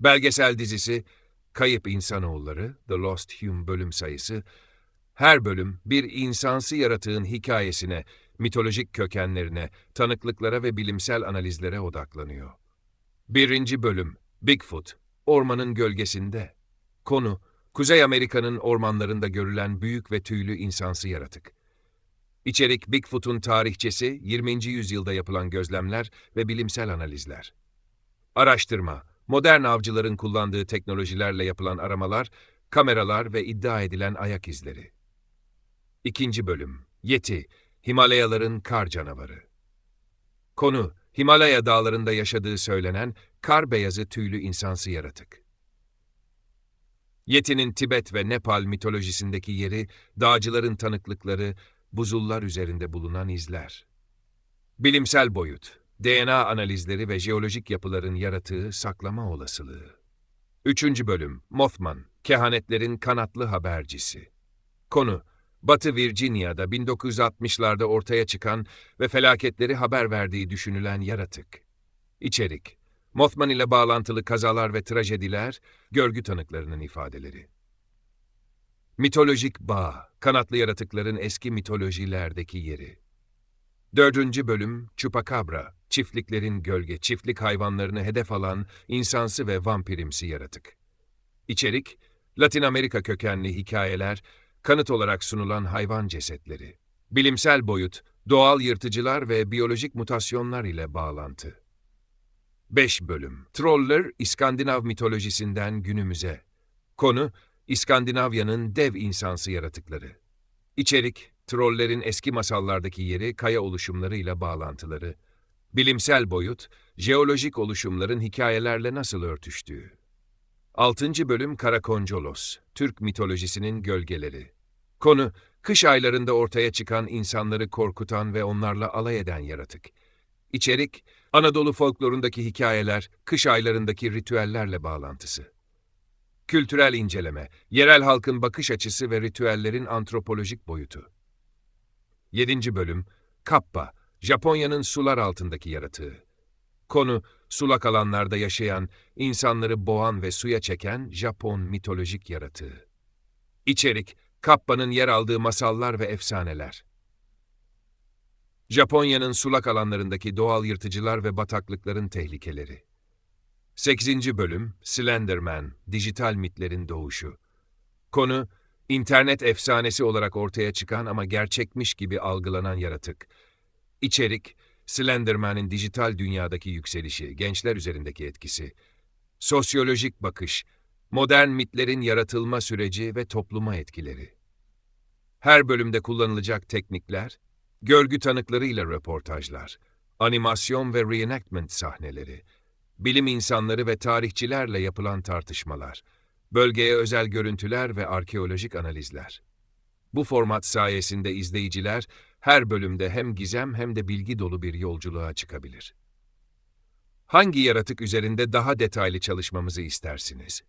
Belgesel dizisi Kayıp İnsanoğulları, The Lost Hume bölüm sayısı, her bölüm bir insansı yaratığın hikayesine, mitolojik kökenlerine, tanıklıklara ve bilimsel analizlere odaklanıyor. Birinci bölüm Bigfoot, ormanın gölgesinde. Konu, Kuzey Amerika'nın ormanlarında görülen büyük ve tüylü insansı yaratık. İçerik Bigfoot'un tarihçesi, 20. yüzyılda yapılan gözlemler ve bilimsel analizler. Araştırma, modern avcıların kullandığı teknolojilerle yapılan aramalar, kameralar ve iddia edilen ayak izleri. İkinci bölüm, Yeti, Himalayaların kar canavarı. Konu, Himalaya dağlarında yaşadığı söylenen kar beyazı tüylü insansı yaratık. Yeti'nin Tibet ve Nepal mitolojisindeki yeri, dağcıların tanıklıkları, buzullar üzerinde bulunan izler. Bilimsel boyut, DNA analizleri ve jeolojik yapıların yaratığı saklama olasılığı. Üçüncü bölüm, Mothman, kehanetlerin kanatlı habercisi. Konu, Batı Virginia'da 1960'larda ortaya çıkan ve felaketleri haber verdiği düşünülen yaratık. İçerik, Mothman ile bağlantılı kazalar ve trajediler, görgü tanıklarının ifadeleri. Mitolojik bağ, kanatlı yaratıkların eski mitolojilerdeki yeri. Dördüncü bölüm, Chupacabra, çiftliklerin gölge, çiftlik hayvanlarını hedef alan insansı ve vampirimsi yaratık. İçerik, Latin Amerika kökenli hikayeler, kanıt olarak sunulan hayvan cesetleri. Bilimsel boyut, doğal yırtıcılar ve biyolojik mutasyonlar ile bağlantı. 5 bölüm. Troller, İskandinav mitolojisinden günümüze. Konu, İskandinavya'nın dev insansı yaratıkları. İçerik, trollerin eski masallardaki yeri, kaya oluşumlarıyla bağlantıları. Bilimsel boyut, jeolojik oluşumların hikayelerle nasıl örtüştüğü. 6. bölüm Karakoncolos, Türk mitolojisinin gölgeleri. Konu, kış aylarında ortaya çıkan insanları korkutan ve onlarla alay eden yaratık. İçerik, Anadolu folklorundaki hikayeler, kış aylarındaki ritüellerle bağlantısı. Kültürel inceleme, yerel halkın bakış açısı ve ritüellerin antropolojik boyutu. 7. bölüm, Kappa, Japonya'nın sular altındaki yaratığı. Konu, sulak alanlarda yaşayan, insanları boğan ve suya çeken Japon mitolojik yaratığı. İçerik, Kappa'nın yer aldığı masallar ve efsaneler. Japonya'nın sulak alanlarındaki doğal yırtıcılar ve bataklıkların tehlikeleri. 8. bölüm, Slenderman, dijital mitlerin doğuşu. Konu, internet efsanesi olarak ortaya çıkan ama gerçekmiş gibi algılanan yaratık. İçerik, Slenderman'in dijital dünyadaki yükselişi, gençler üzerindeki etkisi. Sosyolojik bakış, modern mitlerin yaratılma süreci ve topluma etkileri. Her bölümde kullanılacak teknikler, görgü tanıklarıyla röportajlar, animasyon ve reenactment sahneleri, bilim insanları ve tarihçilerle yapılan tartışmalar, bölgeye özel görüntüler ve arkeolojik analizler. Bu format sayesinde izleyiciler her bölümde hem gizem hem de bilgi dolu bir yolculuğa çıkabilir. Hangi yaratık üzerinde daha detaylı çalışmamızı istersiniz?